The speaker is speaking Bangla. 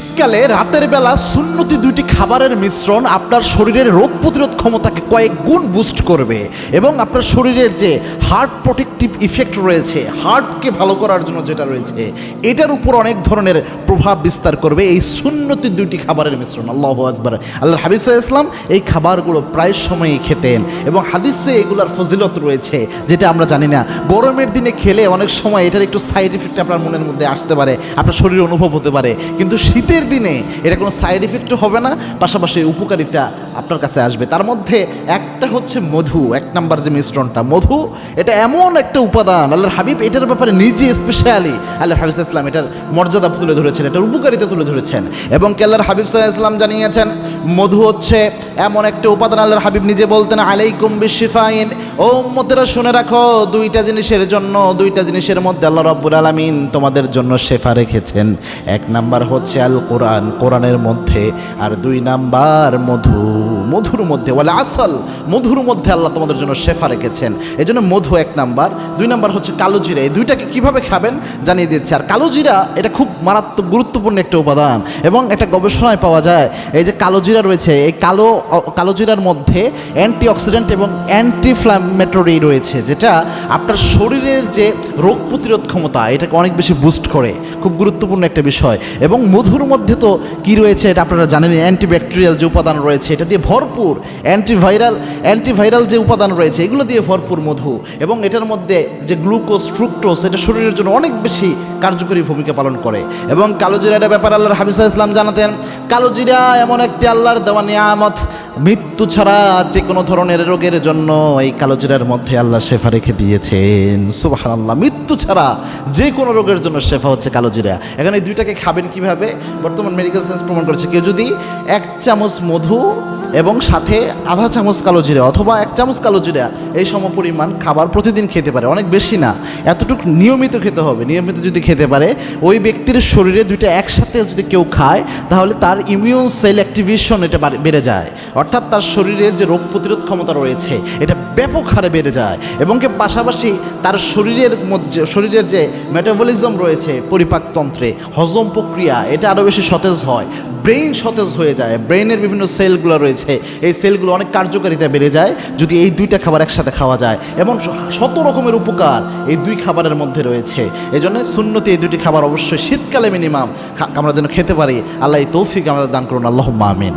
শীতকালে রাতের বেলা সুন্নতি দুইটি খাবারের মিশ্রণ আপনার শরীরের রোগ প্রতিরোধ ক্ষমতাকে কয়েক গুণ বুস্ট করবে এবং আপনার শরীরের যে হার্ট প্রোটেক্টিভ ইফেক্ট রয়েছে হার্টকে ভালো করার জন্য যেটা রয়েছে, এটার উপর অনেক ধরনের প্রভাব বিস্তার করবে এই সুন্নতি দুইটি খাবারের মিশ্রণ। আল্লাহ আকবর। আল্লাহ হাবিব ইসলাম এই খাবারগুলো প্রায় সময়ই খেতেন এবং হাদিসে এগুলার ফজিলত রয়েছে যেটা আমরা জানি না। গরমের দিনে খেলে অনেক সময় এটার একটু সাইড ইফেক্ট আপনার মনের মধ্যে আসতে পারে, আপনার শরীরে অনুভব হতে পারে। কিন্তু শীতের দিনে এটা কোনো সাইড ইফেক্টও হবে না, পাশাপাশি উপকারিতা আপনার কাছে আসবে। তার মধ্যে একটা হচ্ছে মধু, এক নাম্বার যে মিশ্রণটা, মধু এটা এমন একটা উপাদান, আল্লাহর হাবিব এটার ব্যাপারে নিজে স্পেশালি আল্লাহ হাবিব ইসলাম এটার মর্যাদা তুলে ধরেছেন, এটার উপকারিতা তুলে ধরেছেন। এবং কে আল্লাহর হাবিব সাল্লাল্লাহু ইসলাম জানিয়েছেন, মধু হচ্ছে এমন একটা উপাদান, আল্লাহর হাবিব নিজে বলতেন, আলাইকুম বিশিফাইন। ও উম্মতেরা, শুনে রাখো, দুইটা জিনিসের জন্য, দুইটা জিনিসের মধ্যে আল্লাহ রব্বুল আলামিন তোমাদের জন্য শেফা রেখেছেন। এক নাম্বার হচ্ছে আল কোরআন কোরআনের মধ্যে, আর দুই নাম্বার মধু। মধুর মধ্যে বলে আসল, মধুর মধ্যে আল্লাহ তোমাদের জন্য শেফা রেখেছেন। এই জন্য মধু এক নাম্বার, দুই নাম্বার হচ্ছে কালো জিরা। এই দুইটাকে কীভাবে খাবেন জানিয়ে দিচ্ছে। আর কালো জিরা, এটা খুব মারাত্মক, গুরুত্বপূর্ণ একটা উপাদান এবং একটা গবেষণায় পাওয়া যায়। এই যে কালো জিরা রয়েছে, এই কালো কালো জিরার মধ্যে অ্যান্টি অক্সিডেন্ট এবং অ্যান্টি ফ্ল্যামেটরি রয়েছে, যেটা আপনার শরীরের যে রোগ প্রতিরোধ ক্ষমতা, এটাকে অনেক বেশি বুস্ট করে। খুব গুরুত্বপূর্ণ একটা বিষয়। এবং মধুর মধ্যে তো কি রয়েছে, এটা আপনারা জানেন অ্যান্টিব্যাকটেরিয়াল যে উপাদান রয়েছে, এটা দিয়ে ভরপুর অ্যান্টিভাইরাল অ্যান্টিভাইরাল যে উপাদান রয়েছে, এগুলো দিয়ে ভরপুর মধু এবং এটার মধ্যে যে গ্লুকোজ ফ্রুক্টোজ এটা শরীরের জন্য অনেক বেশি কার্যকরী ভূমিকা পালন করে। এবং কালো জিরার ব্যাপারে আল্লাহর হাবিসা ইসলাম জানাতেন, কালো জিরা এমন একটি আল্লাহর দেওয়া নিয়ামত, মৃত্যু ছাড়া যে কোনো ধরনের রোগের জন্য এই কালো জিরার মধ্যে আল্লাহ শেফা রেখে দিয়েছেন। সুবাহ আল্লাহ মৃত্যু ছাড়া যে কোনো রোগের জন্য শেফা হচ্ছে কালো জিরা। এখন এই দুইটাকে খাবেন কীভাবে? বর্তমান মেডিকেল সায়েন্স প্রমাণ করেছে, কেউ যদি এক চামচ মধু এবং সাথে আধা চামচ কালো জিরা অথবা এক চামচ কালো জিরা এই সম পরিমাণ খাবার প্রতিদিন খেতে পারে, অনেক বেশি না। এতটুকু নিয়মিত খেতে হবে, নিয়মিত যদি খেতে পারে, ওই ব্যক্তির শরীরে দুইটা একসাথে যদি কেউ খায়, তাহলে তার ইমিউন সেল অ্যাক্টিভেশন এটা বেড়ে যায়। অর্থাৎ তার শরীরের যে রোগ প্রতিরোধ ক্ষমতা রয়েছে, এটা ব্যাপক হারে বেড়ে যায় এবং কি পাশাপাশি তার শরীরের মধ্যে, শরীরের যে মেটাবলিজম রয়েছে পরিপাকতন্ত্রে হজম প্রক্রিয়া, এটা আরও বেশি সতেজ হয়। ব্রেইন সতেজ হয়ে যায় ব্রেইনের বিভিন্ন সেলগুলো রয়েছে, এই সেলগুলো অনেক কার্যকারিতা বেড়ে যায় যদি এই দুইটা খাবার একসাথে খাওয়া যায়। এবং শত রকমের উপকার এই দুই খাবারের মধ্যে রয়েছে। এই জন্য সুন্নতি এই দুটি খাবার অবশ্যই শীতকালে মিনিমাম আমরা যেন খেতে পারি। আল্লাহ তৌফিক আমাদের দান করুন আল্লাহ আমিন।